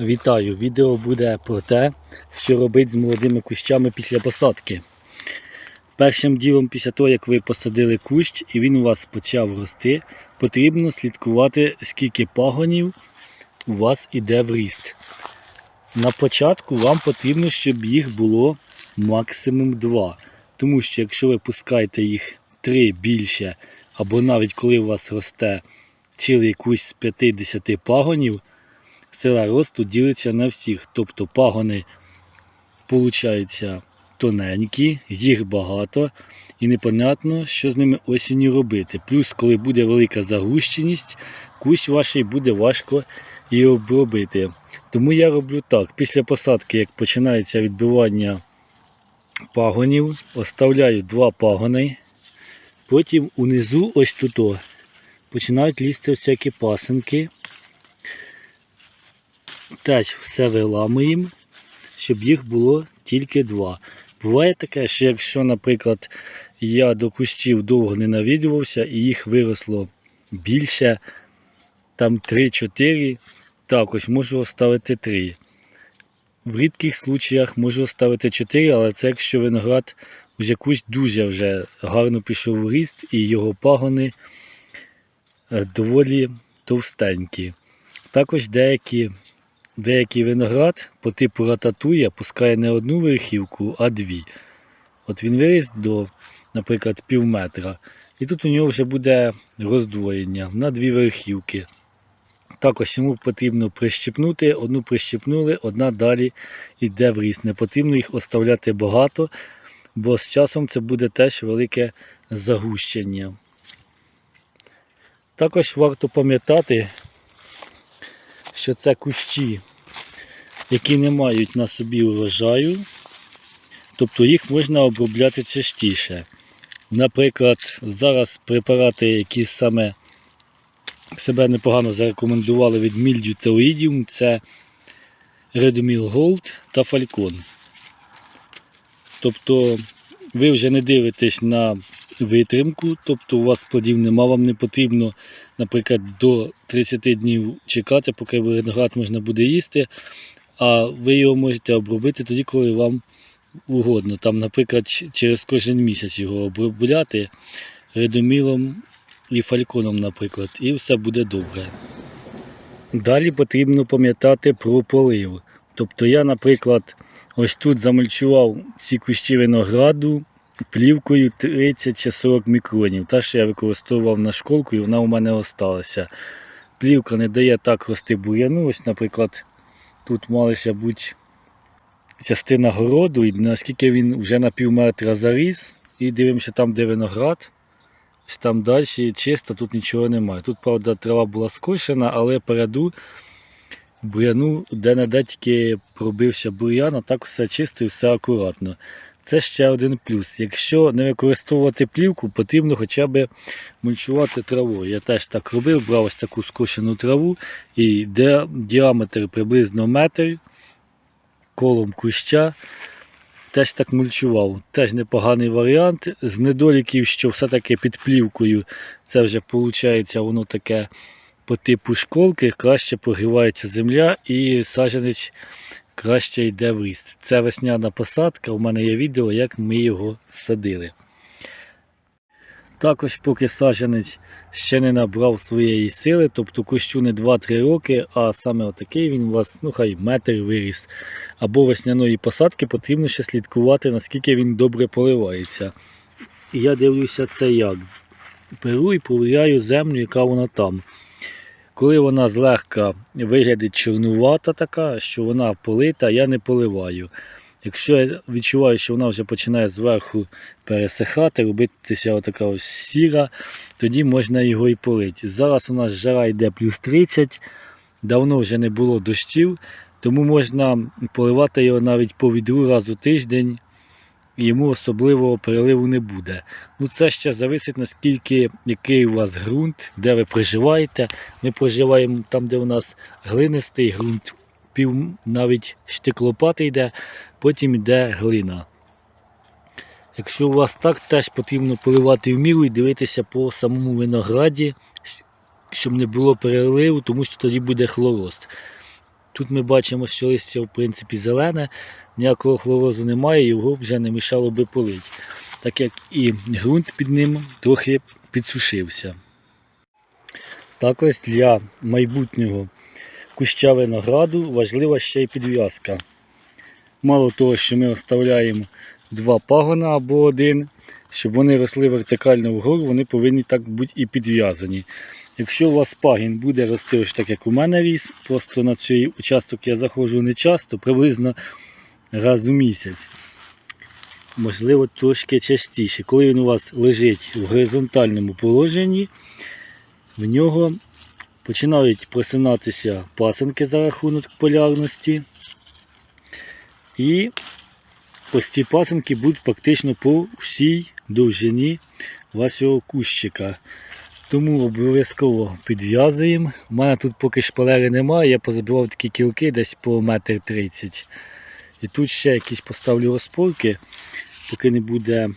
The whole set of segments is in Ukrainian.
Вітаю! Відео буде про те, що робити з молодими кущами після посадки. Першим ділом, після того, як ви посадили кущ і він у вас почав рости, потрібно слідкувати, скільки пагонів у вас іде в ріст. На початку вам потрібно, щоб їх було максимум 2. Тому що якщо ви пускаєте їх 3 більше, або навіть коли у вас росте цілий кущ з 50 пагонів, сила росту ділиться на всіх. Тобто пагони получаються тоненькі, їх багато і непонятно, що з ними осінню робити. Плюс, коли буде велика загущеність, кущ ваш буде важко і обробити. Тому я роблю так. Після посадки, як починається відбивання пагонів, оставляю два пагони. Потім унизу ось тут починають лізти всякі пасинки. Теж все виламуємо, щоб їх було тільки два. Буває таке, що якщо, наприклад, я до кущів довго не навідувався і їх виросло більше, там 3-4, також можу оставити 3. В рідких случаях можу оставити 4, але це якщо виноград вже кущ дуже вже гарно пішов в ріст і його пагони е, доволі товстенькі. Також деякі, деякий виноград по типу рататуя пускає не одну верхівку, а дві. От він виріс до, наприклад, пів метра. І тут у нього вже буде роздвоєння на дві верхівки. Також йому потрібно прищепнути, одну прищепнули, одна далі йде в ріст. Не потрібно їх оставляти багато, бо з часом це буде теж велике загущення. Також варто пам'ятати, що це кущі, які не мають на собі урожаю, тобто їх можна обробляти частіше. Наприклад, зараз препарати, які саме себе непогано зарекомендували від мільдю Теоїдіум, це Redomil Gold та Falcon. Тобто ви вже не дивитесь на витримку, тобто у вас плодів нема, вам не потрібно, наприклад, до 30 днів чекати, поки виноград можна буде їсти, а ви його можете обробити тоді, коли вам угодно. Там, наприклад, через кожен місяць його обробляти редомілом і фальконом, наприклад, і все буде добре. Далі потрібно пам'ятати про полив. Тобто я, наприклад, ось тут замульчував ці кущі винограду плівкою 30 чи 40 мікронів. Та, що я використовував на школку і вона у мене осталася. Плівка не дає так рости бур'яну. Ось, наприклад, тут малися бути частина городу, і наскільки він вже на пів метра заріс. І дивимося там, де виноград. Ось там далі чисто, тут нічого немає. Тут, правда, трава була скошена, але переду бур'яну де-не-де тільки пробився бур'ян, а так все чисто і все акуратно. Це ще один плюс. Якщо не використовувати плівку, потрібно хоча б мульчувати травою. Я теж так робив, брав ось таку скошену траву і де діаметр приблизно метр колом куща. Теж так мульчував. Теж непоганий варіант. З недоліків, що все-таки під плівкою це вже виходить, воно таке по типу школки, краще прогрівається земля і саджанець краще йде в ріст. Це весняна посадка, у мене є відео, як ми його садили. Також, поки саджанець ще не набрав своєї сили, тобто кущу не 2-3 роки, а саме отакий він у вас, ну хай метр виріс. Або весняної посадки потрібно ще слідкувати, наскільки він добре поливається. Я дивлюся це як. Беру і провіряю землю, яка вона там. Коли вона злегка виглядить чорнувата така, що вона полита, я не поливаю. Якщо я відчуваю, що вона вже починає зверху пересихати, робитися отака ось сіра, тоді можна його і полити. Зараз у нас жара йде плюс 30, давно вже не було дощів, тому можна поливати його навіть по відру раз у тиждень, йому особливого переливу не буде. Ну Це ще залежить наскільки який у вас ґрунт, де ви проживаєте. Ми проживаємо там, де у нас глинистий ґрунт, пів навіть штиклопати йде, потім йде глина. Якщо у вас так, теж потрібно поливати в міру і дивитися по самому винограді, щоб не було переливу, тому що тоді буде хлорост. Тут ми бачимо, що листя в принципі зелене, ніякого хлорозу немає, його вже не мішало би полити. Так як і ґрунт під ним трохи підсушився. Також для майбутнього куща винограду важлива ще й підв'язка. Мало того, що ми оставляємо два пагона або один, щоб вони росли вертикально вгору, вони повинні так бути і підв'язані. Якщо у вас пагін буде рости ось так, як у мене ріс, просто на цей участок я заходжу не часто, приблизно раз у місяць. Можливо, трошки частіше. Коли він у вас лежить в горизонтальному положенні, в нього починають просинатися пасинки за рахунок полярності. І ось ці пасинки будуть практично по всій довжині вашого кущика. Тому обов'язково підв'язуємо. У мене тут поки шпалери немає, я позабивав такі кілки десь по метр тридцять. І тут ще якісь поставлю розпорки, поки не буде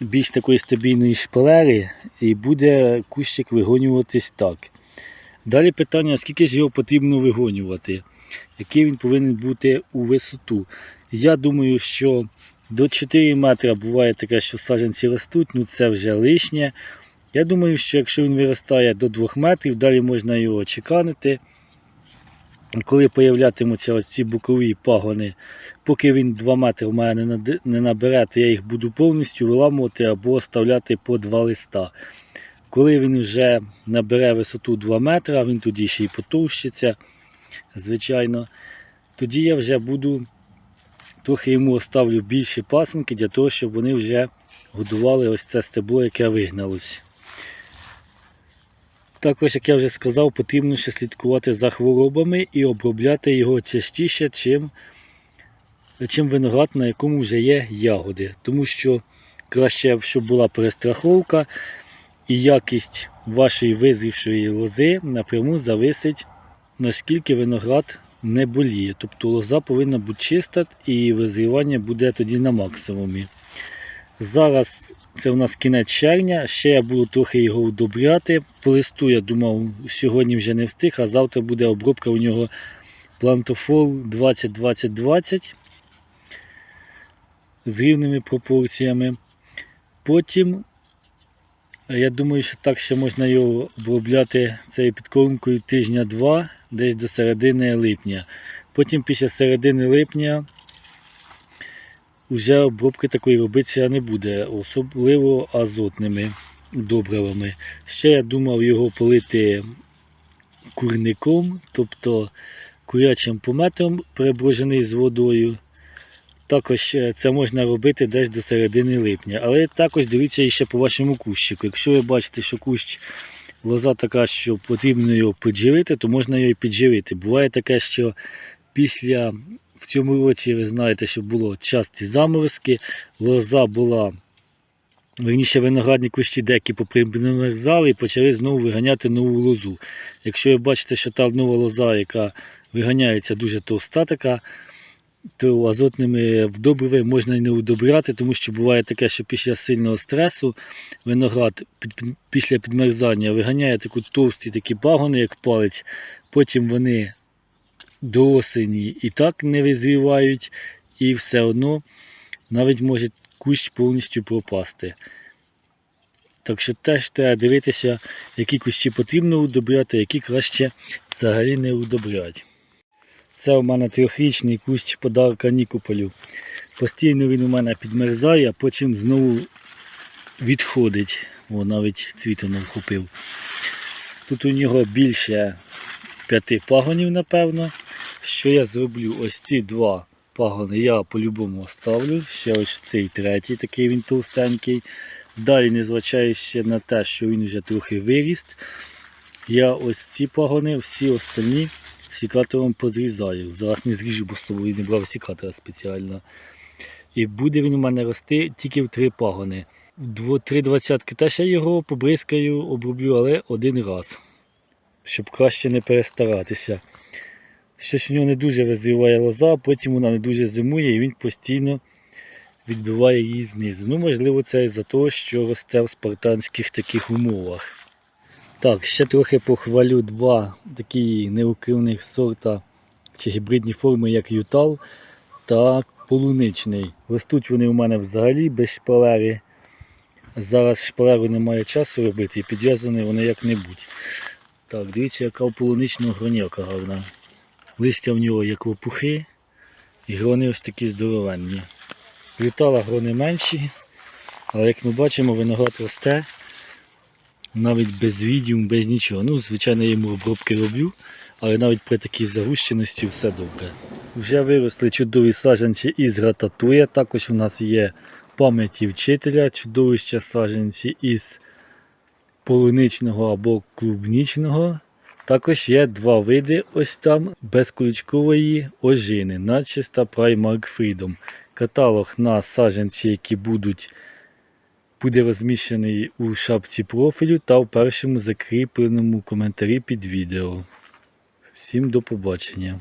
більш такої стабільної шпалери і буде кущик вигонюватись так. Далі питання, скільки ж його потрібно вигонювати, який він повинен бути у висоту. Я думаю, що до 4 метра буває таке, що саджанці ростуть, ну це вже лишнє. Я думаю, що якщо він виростає до 2 метрів, далі можна його чеканити. Коли появлятимуться ось ці бокові пагони, поки він 2 метри в мене не набере, то я їх буду повністю виламувати або оставляти по два листа. Коли він вже набере висоту 2 метри, він тоді ще й потовщиться, звичайно, тоді я вже буду трохи йому оставлю більші пасинки для того, щоб вони вже годували ось це стебло, яке вигналось. Також, як я вже сказав, потрібно ще слідкувати за хворобами і обробляти його частіше, чим, чим виноград, на якому вже є ягоди. Тому що краще, щоб була перестраховка і якість вашої визрівшої лози напряму зависить, наскільки виноград не боліє. Тобто лоза повинна бути чиста і визрівання буде тоді на максимумі. Зараз це в нас кінець червня, ще я буду трохи його удобряти. По листу, я думав, сьогодні вже не встиг, а завтра буде обробка у нього плантофол 20-20-20 з рівними пропорціями. Потім, я думаю, що так ще можна його обробляти цією підкормкою тижня-два, десь до середини липня. Потім після середини липня вже обробки такої робитися не буде, особливо азотними добривами. Ще я думав його полити курником, тобто курячим пометом, переброжений з водою. Також е, це можна робити десь до середини липня. Але також дивіться іще по вашому кущику. Якщо ви бачите, що кущ лоза така, що потрібно його підживити, то можна його і підживити. Буває таке, що після в цьому році ви знаєте, що було часті заморозки, лоза була, верніше виноградні кущі деякі попримерзали і почали знову виганяти нову лозу. Якщо ви бачите, що та нова лоза, яка виганяється дуже товста така, то азотними вдобриви можна і не удобряти, тому що буває таке, що після сильного стресу виноград після підмерзання виганяє таку товсті такі пагони, як палець, потім вони до осені і так не визрівають, і все одно навіть може кущ повністю пропасти. Так що теж треба дивитися, які кущі потрібно удобряти, які краще взагалі не удобряти. Це у мене трьохрічний кущ подарка Нікополю. Постійно він у мене підмерзає, а потім знову відходить. О, навіть цвіту не вхопив. Тут у нього більше п'яти пагонів, напевно. Що я зроблю? Ось ці два пагони я по-любому оставлю. Ще ось цей третій, такий він товстенький. Далі, незважаючи на те, що він вже трохи виріс, я ось ці пагони, всі остальні сікатором позрізаю. Зараз не зріжу, бо з собою не брав сікатора спеціально. І буде він у мене рости тільки в три пагони. В три двадцятки теж я його побризкаю, оброблю, але один раз, щоб краще не перестаратися. Щось у нього не дуже визріває лоза, потім вона не дуже зимує і він постійно відбиває її знизу. Ну, можливо, це із-за того, що росте в спартанських таких умовах. Так, ще трохи похвалю два такі неукривних сорта чи гібридні форми, як ютал та полуничний. Ростуть вони у мене взагалі без шпалери. Зараз шпалеру немає часу робити і підв'язані вони як-небудь. Так, дивіться, яка у полуничного гроняка гарна. Листя в нього як лопухи, і грони ось такі здоровенні. Ютала грони менші, але як ми бачимо, виноград росте навіть без відіум, без нічого. Ну, звичайно, я йому обробки роблю, але навіть при такій загущеності все добре. Вже виросли чудові саджанці із грататуя. Також у нас є пам'яті вчителя, чудовища саджанці із полуничного або клубнічного. Також є два види ось там безкуличкової ожини, начиста Primark Freedom. Каталог на саджанці, які будуть буде розміщений у шапці профілю та в першому закріпленому коментарі під відео. Всім до побачення.